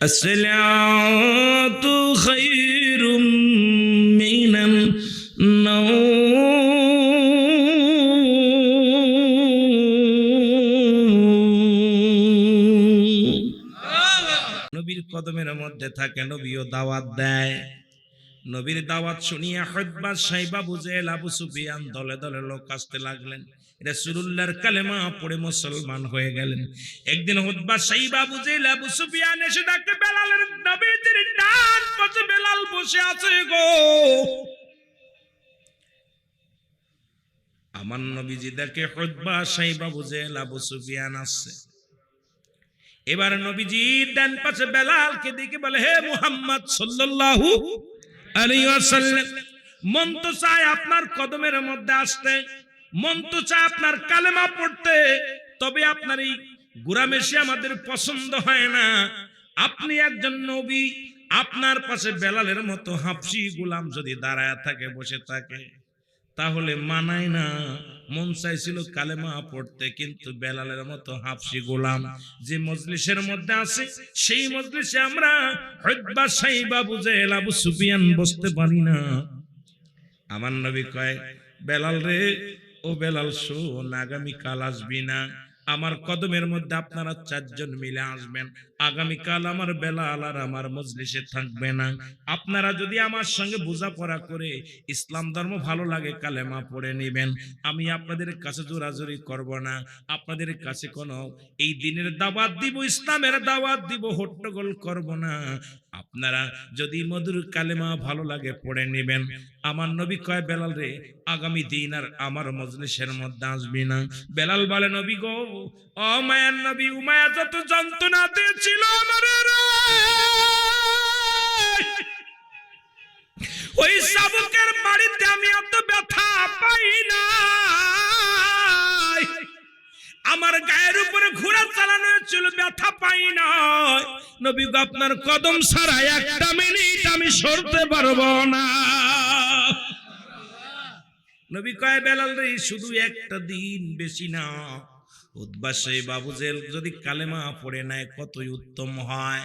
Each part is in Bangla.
الصلاة خير من النوم নবীর কদমের মধ্যে থাকে নবীও দাওয়াত দেয় নবীর দাওয়াত শুনিয়া হদ্বা সাইবা বুঝে আবু সুফিয়ান দলে দলে লোক আসতে লাগলেন। রাসূলুল্লাহর কালেমা পড়ে মুসলমান হয়ে গেলেন। একদিন হুদবা সাইবা বুঝে আবু সুফিয়ান এসে ডাকতে, বেলালের নবীজির ডান পাশে বেলাল বসে আছে গো। আমার নবীজি দেখে হুদবা সাইবা বুঝে আবু সুফিয়ান আসছে। এবার নবীজি ডান পাশে বেলালকে দেখে বলে, হে মুহাম্মদ সাল্লাল্লাহু মন তো চায় আপনার কদমের মধ্যে আসতে মন তো চায় আপনার কালেমা পড়তে, তবে আপনার এই গুরামেশি আমাদের পছন্দ হয় না। আপনি একজন নবী, আপনার পাশে বেলালের মতো হাফসি গুলাম যদি দাঁড়ায় থাকে, বসে থাকে, তাহলে মানায় না। মন চাইছিল কালেমা পড়তে, কিন্তু বেলালের মতো হাফসি গোলাম যে মজলিসের মধ্যে আছে, সেই মজলিসে আমরা হজ্বা সাইবা বুঝে আবু সুফিয়ান বসতে পারি না। আমার নবী কয়, বেলাল রে, ও বেলাল শোন আগামী কাল আসবি না। আমার কদমের মধ্যে আপনারা চারজন মিলে আসবেন। আগামীকাল আমার বেলাল আর আমার মজলিসে থাকবে না। আপনারা যদি আমার সঙ্গে বোঝাপড়া করে ইসলাম ধর্ম ভালো লাগে, কালেমা পড়ে নেবেন। আমি আপনাদের কাছে জোরাজুরি করব না। আপনাদের কাছে কোনো এই দিনের দাওয়াত দিব, ইসলামের দাওয়াত দিব, হট্টগোল করব না। আপনারা যদি মধুর কালেমা ভালো লাগে পড়ে নেবেন। আমার নবী কয়, বেলাল রে, আগামী দিন আর আমার মজলিসের মধ্যে আসবি না। বেলাল বলে, নবী গো, ও মায়ার নবী, উমায়া যত যন্ত্রণা দিয়েছিল আমার ওই শাবকের বাড়িতে আমি এত ব্যথা পাই না আমার গায়ের উপরে ঘোড়া চালানো হয়েছিল, ব্যথা পাই না নবী আপনার কদম ছাড়া একটা মিনিট আমি সরতে পারব না। নবী কয়, বেলাল রে, শুধু একটা দিন বেশি না। উদ্বাসে বাবুজেল যদি কালেমা পড়ে নেয়, কতই উত্তম হয়।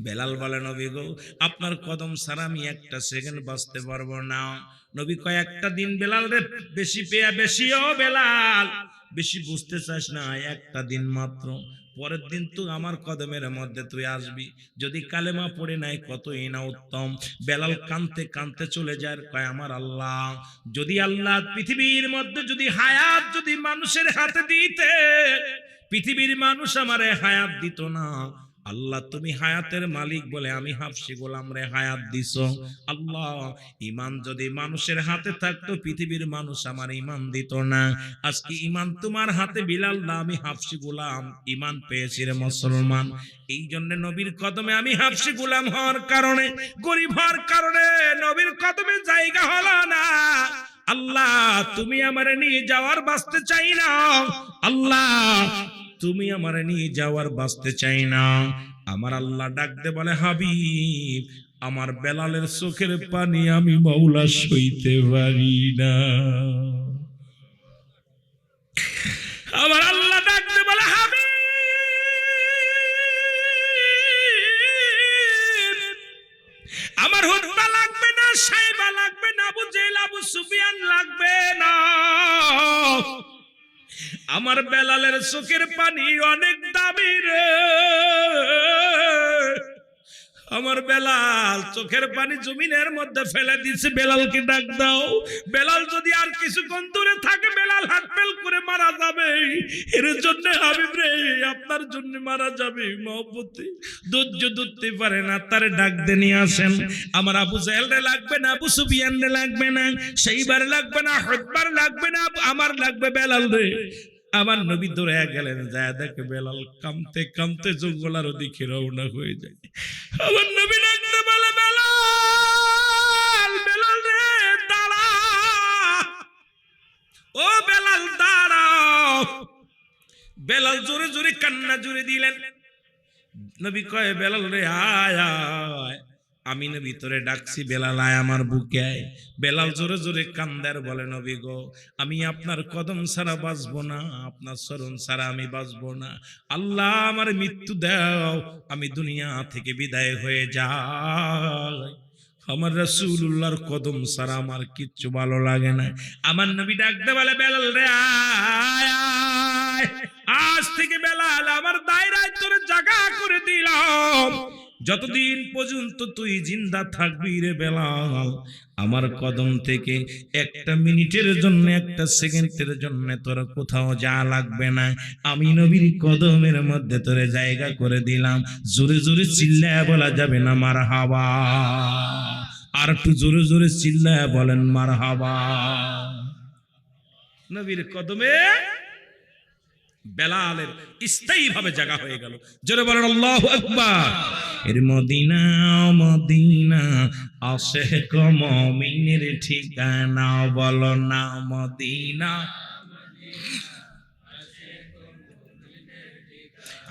বেলাল বলে, নবী গো, আপনার কদম ছাড়া আমি একটা সেকেন্ড বাঁচতে পারব না। নবী কয়, একটা দিন বেলাল রে, বেশি পেয়া বেশিও বেলাল। বেশি বুঝতে চাস না, একটা দিন মাত্র। পরের দিন তো আমার কদমের মধ্যে তুই আসবি। যদি কালেমা পড়ে নাই কতই না উত্তম। বেলাল কানতে কানতে চলে যায়, কয়, আমার আল্লাহ, যদি আল্লাহ পৃথিবীর মধ্যে যদি হায়াত যদি মানুষের হাতে দিতে, পৃথিবীর মানুষ আমারে হায়াত দিত না। আল্লাহ তুমি হায়াতের মালিক বলে আমি হাফসি গোলাম রে হায়াত দিছ। আল্লাহ ইমান যদি মানুষের হাতে থাকতো, পৃথিবীর মানুষ আমার ইমান দিত না। আজকে ইমান তোমার হাতে বিলাল না, আমি হাফসি গোলাম। ইমান পেয়েছি রে মুসলমান। এই জন্য নবীর কদমে আমি হাফসি গোলাম হওয়ার কারণে, গরিব হওয়ার কারণে নবীর কদমে জায়গা হলো না। আল্লাহ, তুমি আমারে নিয়ে যাওয়ার বাঁচতে চাই না। আল্লাহ তুমি আমার নিয়ে যাওয়ার বাঁচতে চাই না। আমার আল্লাহ ডাকতে বলে, হাবিব, আমার বেলালের চোখের পানি আমি মাওলা সইতে পারি না। আমার আল্লাহ ডাকতে বলে, হাবিব, আমার হুদবা লাগবে না, সাইবা লাগবে না, আবু জেল সুফিয়ান লাগবে না। আমার বেলালের চোখের পানি অনেক দামি রে। আমার বেলাল চোখের পানি জমিনের মধ্যে ফেলে দিছে বেলালকে ডাক দাও। বেলাল যদি আর কিছুক্ষণ দূরে থাকে, বেলাল হাত ফেল করে মারা যাবে। এর জন্য হাবিব রে, আপনার জন্য মারা যাবে। মহব্বতে ধৈর্য ধরতে পারে না, তার ডাক নিয়ে আসেন। আমার আবু জাহেল রে লাগবে না, আবু সুফিয়ান রে লাগবে না, সেইবার লাগবে না, হতবার লাগবে না আমার লাগবে বেলাল রে। আমার নবী দৌড়ে গেলেন যায় দেখে বেলাল কামতে কামতে জঙ্গলার ওদিকে রওনা হয়ে যায়। আমার নবী বলে, বেলাল বেলাল দাঁড়া। ও বেলাল দাঁড়াও জোরে জোরে কান্না জোরে দিলেন। নবী কয়, বেলাল রে আয়। আমি না ভিতরে ডাকছি, বেলাল আয় আমার বুকে আয়। বেলাল জোরে জোরে কান্দার বলে, নবী গো, আমি আপনার কদম ছাড়া বাঁচবো না, আপনার স্মরণ ছাড়া আমি বাঁচবো না। আল্লাহ আমার মৃত্যু দাও, আমি দুনিয়া থেকে বিদায় হয়ে যাই। আমার রাসূলুল্লাহর কদম ছাড়া আমার কিচ্ছু ভালো লাগে না। আমার নবী ডাকতে বলে, বেলাল রে। আজ থেকে বেলাল, আমার দায়রায় তোর জাগা করে দিলাম। যতদিন পর্যন্ত তুই জিন্দা থাকবি রে বেলাল, আমার কদম থেকে একটা মিনিটের জন্য, একটা সেকেন্ডের জন্য তোর কোথাও যা লাগবে না। আমি নবীর কদমের মধ্যে তোরে জায়গা করে দিলাম। জোরে জোরে চিল্লায় বলা যাবে না মার হাওয়া আর একটু জোরে জোরে চিল্লায় বলেন মার হাওয়া নবীর কদমে বেলালের স্থায়ী ভাবে জায়গা হয়ে গেল। জোরে বলেন, আল্লাহ আকবার। এর মদিনা মদিনা আসে কমিনের ঠিকানা বলো না মদিনা।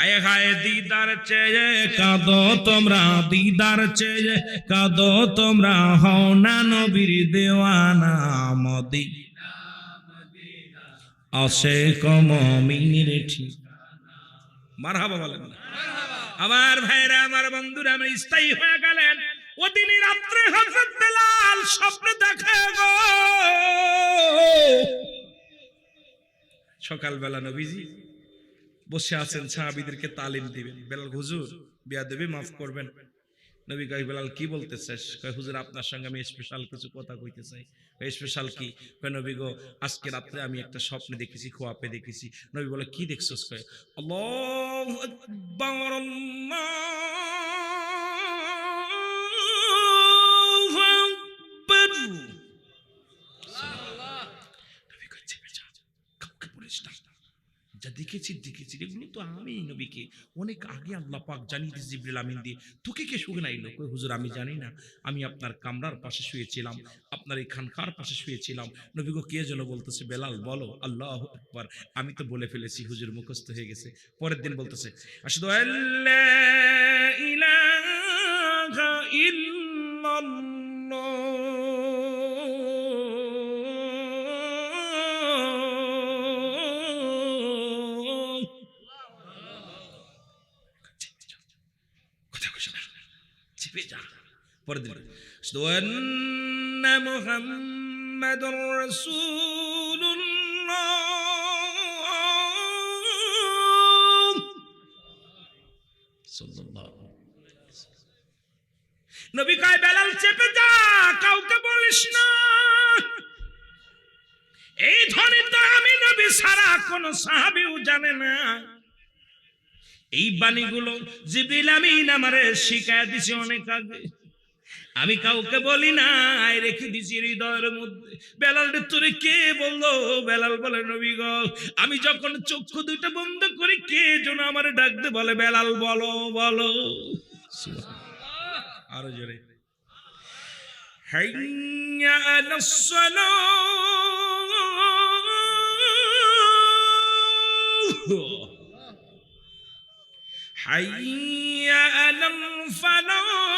আয় হায় দিদার চেয়ে কাঁদো তোমরা, দিদার চেয়ে কাঁদো তোমরা, হও না নবীর দেওয়ানা মদি আসে কমিনের ঠিক মারহাবা বলেন আমার ভাইরা, আমার বন্ধুরা, আমি স্থায়ী হয়ে গেলেন। ওদিনই রাত্রে হযরত বেলাল স্বপ্ন দেখে গো। সকালবেলা নবীজি বসে আছেন, সাহাবিদেরকে তালিম দিবেন। বেলাল, হুজুর বিয়া দেবে মাফ করবেন। নবী কয়, বেলাল, কি বলতে চাস কয়, হুজুর, আপনার সঙ্গে আমি স্পেশাল কিছু কথা কইতে চাই। স্পেশাল কি? কয়, নবী গো, আজকে রাত্রে আমি একটা স্বপ্নে দেখেছি, খোয়াপে দেখেছি। নবী বলে, কি দেখছস? কয়, আল্লাহু নবী কয় চেপে যা কাউকে বলিস না যা দেখেছি দেখেছি। এগুলো তো আমি নবীকে অনেক আগে আল্লাহ পাক জানিয়ে দিয়েছি জিবরিল আমিন দিয়ে। তোকে কে শুনে নাইলো কই, হুজুর, আমি জানি না। আমি আপনার কামরার পাশে শুয়েছিলাম, আপনার এই খানকার পাশে শুয়েছিলাম। নবী গো, কে যেন বলতেছে, বেলাল, বলো, আল্লাহ আকবার। আমি তো বলে ফেলেছি, হুজুর, মুখস্থ হয়ে গেছে। পরের দিন বলতেছে, আশহাদু আল্লা ইলাহা ইল্লাল্লাহ। পরে দিন নবী কয়, বেলাল চেপে যা, কাউকে বলিস না। এই ধ্বনি তো আমি নবী সারা কোন সাহাবিও জানে না। এই বাণীগুলো জিবিল আমিন আমারে শিখায় দিছে অনেক আগে। আমি কাউকে বলি না আয় রেখে দিছি হৃদয়ের মধ্যে বেলাল রে তোরে কে বললো বেলাল বলে নবী গো আমি যখন চক্ষু দুটো বন্ধ করি কে যেন আমার ডাকতে বলে বেলাল বলো বলো আরো জোরে হাইয়া আলাস সালাহ حي على الفلاح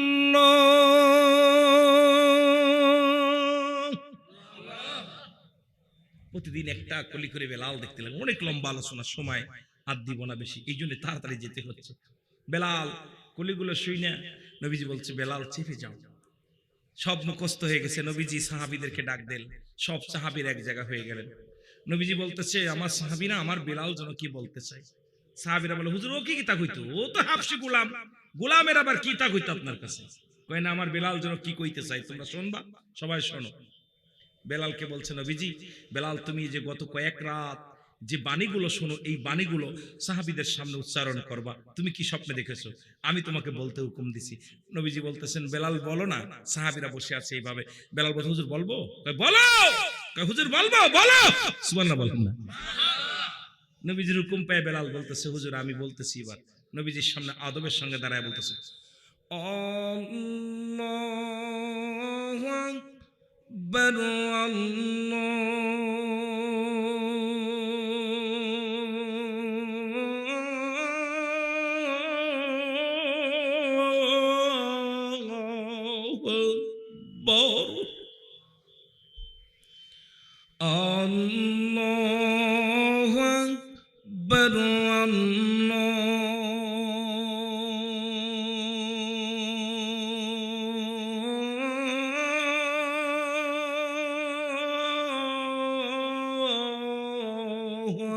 প্রতিদিন একটা কলি করে বেলাল দেখতে লাগে অনেক লম্বা আলোচনার সময় আর দিব না বেশি, এই জন্য তাড়াতাড়ি যেতে হচ্ছে। বেলাল, কলিগুলো শুই না। নবীজি বলছে, বেলাল, চেপে যাও। সব মুখস্থ হয়ে গেছে। নবীজি সাহাবিদেরকে ডাক দেন সব সাহাবির এক জায়গা হয়ে গেলেন। নবীজি বলতেছে, আমার সাহাবিরা আমার বেলাল যেন কি বলতে চাই সাহাবিরা বলে, হুজুর, ও কি কিতা কইতো ও তো হাফসি গোলাম। গোলামের আবার কি তা কইতো আপনার কাছে? কয়, না, আমার বেলাল যেন কি কইতে চাই তোমরা শুনবা? সবাই শোনো। বেলালকে বলছে, নবীজি, বেলাল, তুমি যে গত কয়েক রাত যে বাণীগুলো শোনো, এই বাণীগুলো সাহাবিদের সামনে উচ্চারণ করবা। তুমি কি স্বপ্নে দেখেছ? আমি তোমাকে বলতে হুকুম দিছি। নবীজি বলতেছেন, বেলাল, বলো না, সাহাবিরা বসে আছে এইভাবে। বেলাল বলছে, হুজুর, বলব? বলো! হুজুর, বলব? বলো! সুবহানাল্লাহ বলেন না। নবীজির হুকুম পেয়ে বেলাল বলতেছে, হুজুর, আমি বলতেছি এবার। নবীজির সামনে আদবের সঙ্গে দাঁড়ায় বলতেছে, আল্লাহু আকবার আল্লাহু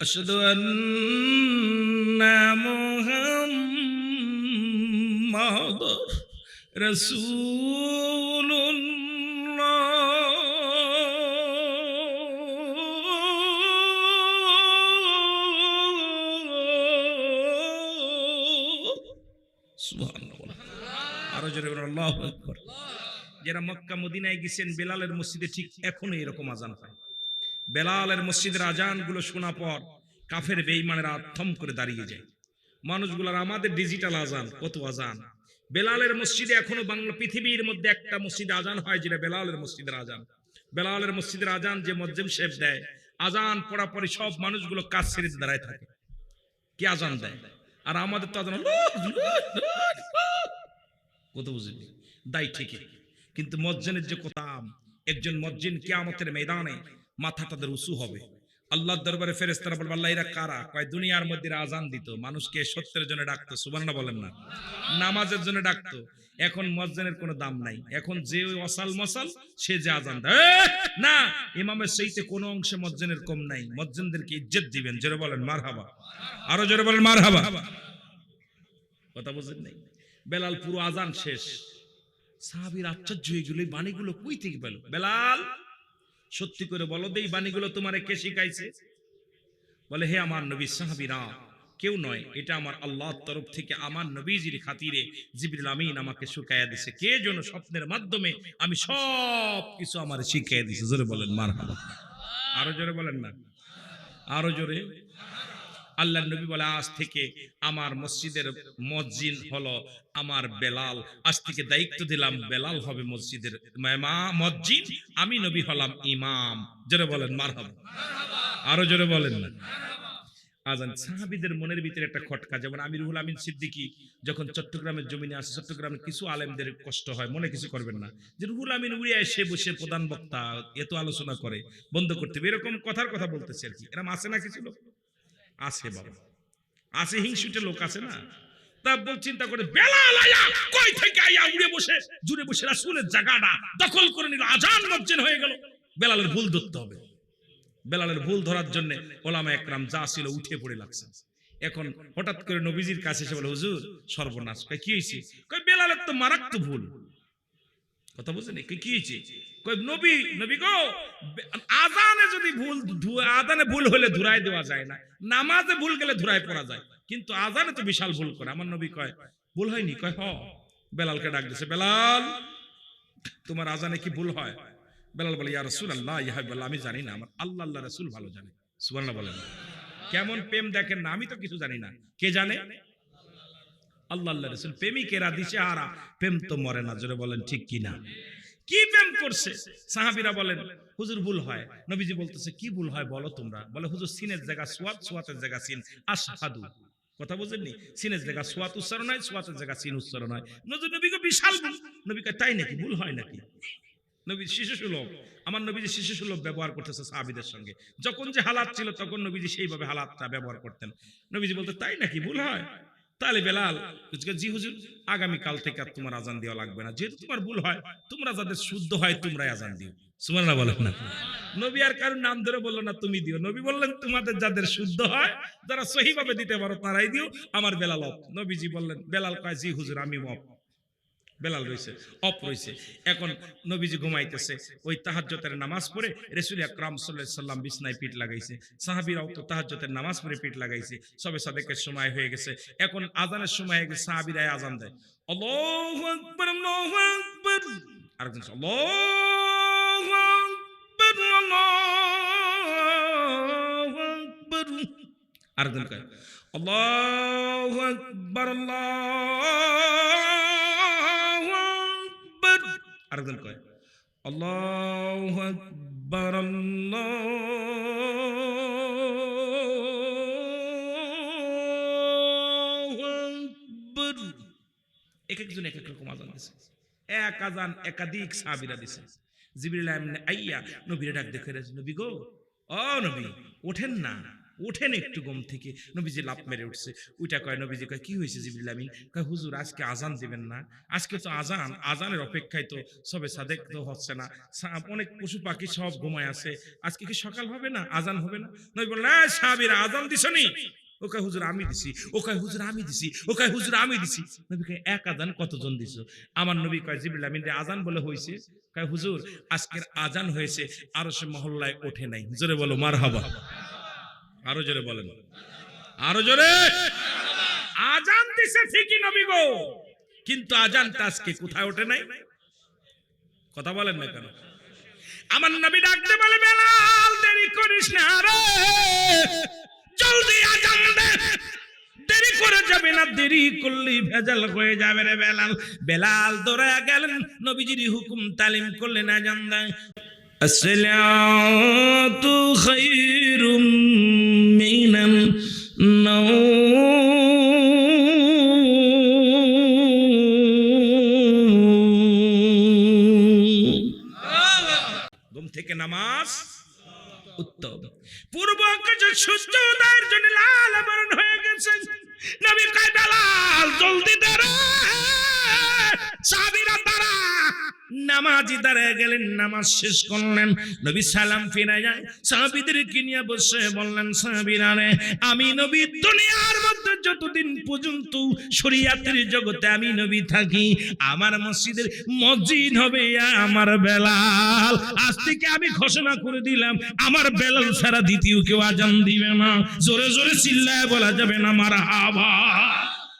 أشهد أن محمد رسول الله সুবহানাল্লাহ আরো জোরে বলুন আল্লাহু আকবার যারা মক্কা মদিনায় গেছেন বেলালের মসজিদে ঠিক এখনো এরকম আজান হয় বেলালের মসজিদের আজানগুলো শোনা পর কাফের বেঈমানেরা থম করে দাঁড়িয়ে যায়। মানুষগুলোর আমাদের ডিজিটাল আজান, কত আজান? বেলালের মসজিদে এখনও বাংলা পৃথিবীর মধ্যে একটা মসজিদে আজান হয় যেটা বেলালের মসজিদের আজান। বেলালের মসজিদের আজান যে মজ্জেম শেফ দেয়, আজান পড়া পরে সব মানুষগুলো কাজ ছেড়ে দাঁড়ায় থাকে। কি আজান দেয়? আর আমাদের তো আজান কত বুঝলি? দায় ঠিকই। কিন্তু মজ্জেনের যে কোতাম, একজন মজ্জিন কিয়ামতের ময়দানে মাথা তাদের উঁচু হবে। আল্লাহর দরবারে ফেরেস্তারা বলবে, আল্লাহ, এরা কারা? কয়, দুনিয়ার মধ্যে আজান দিত। মানুষকে সত্যের জন্য ডাকতো সুবর্ণা বলেন না। নামাজের জন্য ডাকতো। এখন মজ্জেনের কোনো দাম নাই। এখন যে ওই অসাল মসাল, সে যে আজান না, ইমামের সেইতে কোনো অংশে মজ্জেনের কম নাই। মজ্জেনদেরকে ইজ্জত দিবেন। জোরে বলেন মার হাবা আরও জোরে বলেন মার হাবা কথা বুঝেন নাই? বেলাল পুরো আজান শেষ। সাহাবির আশ্চর্য হয়ে গেল বাণীগুলো কই থেকে পেল? বেলাল সত্যি করে বলো, দেই বাণীগুলো তোমারে কে শিখাইছে? বলে, হে আমার নবী সাহাবিরা, কেউ নয়, এটা আমার আল্লাহর তরফ থেকে আমার নবীজির খাতিরে জিবরিল আমিন আমাকে শুকাইয়া দিছে। কে যেন স্বপ্নের মাধ্যমে আমি সব কিছু আমার শিখাইয়া দিছে। জোরে বলেন মার আরও জোরে বলেন না। আরও জোরে। আল্লাহ নবী বলে, আজ থেকে আমার মসজিদের মসজিদ হলো আমার বেলাল। আজ থেকে দায়িত্ব দিলাম বেলাল হবে মসজিদের মসজিদ। আমি নবী হলাম ইমাম। জোরে বলেন, মারহাব। আরও জোরে বলেন না। মনের ভিতরে একটা খটকা, যেমন আমিরুল আমিন সিদ্দিকী যখন চট্টগ্রামের জমিনে আসে চট্টগ্রামে কিছু আলেমদের কষ্ট হয়, মনে কিছু করবেন না। যে রুহুল আমিন উড়িয়া এসে বসে প্রধান বক্তা এত আলোচনা করে, বন্ধ করতে হবে। এরকম কথার কথা বলতেছে আর কি। এরকম আছে না কিছু লোক? আছে বাবা। আছে হিংসুটে লোক আছে না? তা বল চিন্তা করে বেলাল আয়া কই থেকে আয়া উড়ে বসে? জুড়ে বসে রাসূলের জায়গাটা দখল করে নিল আজান মজ্জিন হয়ে গেল। বেলালের ভুল ধরতে হবে। বেলালের ভুল ধরার জন্য ওলামা একরাম যা ছিল উঠে পড়ে লাগছে। এখন হঠাৎ করে নবীজির কাছে এসে বলে হুজুর সর্বনাশ। কয় কি হয়েছে কয় বেলালের তো মারাত্মক ভুল। কথা বুঝছেন কি হয়েছে? নবী নবী গো আজানে যদি ভুল আজানে ভুল হলে ধুরাই দেওয়া যায় না, নামাজে ভুল গেলে ধুরাই পড়া যায়। কিন্তু আজানে তো বিশাল ভুল করে। আমার নবী কয়, ভুল হয়নি? কয়, হ। বেলালকে ডাক দিছে, বেলাল, তোমার আজানে কি ভুল হয়? বেলাল বলে, ইয়া রাসূলুল্লাহ, ইয়া হাবিবাল্লাহ, আমি জানি না। আমার আল্লাহ আল্লাহ রাসূল ভালো জানে। সুবহানাল্লাহ বলেন। কেমন প্রেম দেখেন না, আমি তো কিছু জানি না। কে জানে? আল্লাহ আল্লাহ রসুল প্রেমিকেরা দিশে হারা প্রেম তো মরে না জোরে বলেন ঠিক কি না কি প্রেম করছে? সাহাবীরা বলেন হুজুর ভুল হয়। নবীজি বলতেছে কি ভুল হয় বলো তোমরা? বলে হুজুর সিনের জায়গা সোয়াত সোয়াতের জায়গা সিন। আশহাদু। কথা বুঝেননি? সিনের জায়গা সোয়াত উচ্চারণ হয় সোয়াতের জায়গা সিন উচ্চারণ হয়। নজর নবীকে বিশাল ভুল। নবী কয় তাই নাকি? ভুল হয় নাকি? নবী শিশু সুলভ আমার নবীজি শিশু সুলভ ব্যবহার করতেছে সাহাবিদের সঙ্গে। যখন যে হালাত ছিল তখন নবীজি সেইভাবে হালাতটা ব্যবহার করতেন। নবীজি বলতে তাই নাকি? ভুল হয়? তাহলে বেলাল জি হুজুর, আগামীকাল থেকে আর তোমার আজান দেওয়া লাগবে না। যেহেতু তোমার ভুল হয়, তোমরা যাদের শুদ্ধ হয়, তোমরাই আজান দিও। সুমানা বলেন না। নবী আর কারোর নাম ধরে বলল না, তুমি দিও। নবী বললেন, তোমাদের যাদের শুদ্ধ হয়, যারা সহিভাবে দিতে পারো, তারাই দিও। আমার বেলাল নবীজি বললেন, বেলাল কয়, জি হুজুর, আমি অপ বেলাল রয়েছে, অপ রয়েছে। এখন নবীজি ঘুমাইতেছে, ওই তাহাজ্জতের নামাজ পড়ে রসুল আকরাম সাল্লাম বিছনায় পিঠ লাগাইছে। সাহাবীরাও তো তাহাজ্জতের নামাজ পড়ে পিঠ লাগাইছে, সবে সাদেকের সময় হয়ে গেছে। এখন আজানের সময় হয়ে গেছে, সাহাবীরাই আজান দেয়। আল্লাহু আকবার আল্লাহু আকবার। আরেকজন আল্লাহু আকবার আল্লাহু আকবার। আরেকজন কয়, আল্লাহু আকবার আরেকজন কয়, আল্লাহু আকবার আকবার। এক একজন এক এক রকম আজান দিছে। এক আজান একাধিক সাহাবীরা দিছে। আমিন আইয়া নবীরে ডাক দেখে নবী গো, ও নবী, ওঠেন না। ওঠেন একটু ঘুম থেকে। নবীজি লাভ মেরে উঠছে। ওইটা কয়, নবীজি কয়, কি হয়েছে জিবরিল আমিন? কয়, হুজুর, আজকে আজান দিবেন না। আজকে তো আজান আজানের অপেক্ষায় তো সবে সাদেক তো হচ্ছে না। অনেক পশু পাখি সব ঘুমায় আছে। আজকে কি সকাল হবে না? আজান হবে না? নবী বললেন "এই সাহাবীরা আজান দিছনি ও কয়, হুজুর, আমি দিছি। ও কয়, হুজুর, আমি দিছি। ও কয়, হুজুর, আমি দিছি। নবী কয়, এক আজান কতজন দিছো? আমার নবী কয়, জিবরিল আমিন রে আজান বলে হইছে। কয়, হুজুর, আজকের আজান হয়েছে আরও সে মহল্লায় ওঠে নাই। জোরে বলো, মারহাবা। আরও জোরে বলেন। আরও জোরে। আজান দিছে ঠিকই নবী গো। কিন্তু আজানটা আজকে কোথায় ওঠে নাই? কথা বলেন না কেন? আমার নবী ডাকতে বলে, বেলাল, দেরি করিস না রে। জলদি আজান দে। দেরি করে যাবে না, দেরি করলেই ভেজাল হয়ে যাবে রে বেলাল। বেলাল দৌড়ে গেলেন, নবীজির হুকুম তালিম করলেন, আজান দেয় الصلاة خير من النوم ঘুম থেকে নামাজ উত্তম পূর্ব আকাশে সূর্য উদয়ের জন্য লাল বরণ হয়ে গেছে নবী কয় বেলাল জলদি দে নামাজি দাঁড়ায় গেলেন, নামাজ শেষ করলেন। নবী সালাম ফিরে যায় সাহাবীদেরকে নিয়ে বসে বললেন, সাহাবীরা রে, আমি নবী দুনিয়ার মধ্যে যতদিন পর্যন্ত শরিয়াতের জগতে আমি নবী থাকি, আমার মসজিদের মসজিদ হবে আমার বেলাল। আজ থেকে আমি ঘোষণা করে দিলাম, আমার বেলাল ছাড়া দ্বিতীয় কেউ আজান দিবে না। জোরে জোরে চিল্লায় বলা যাবে না মার হাবা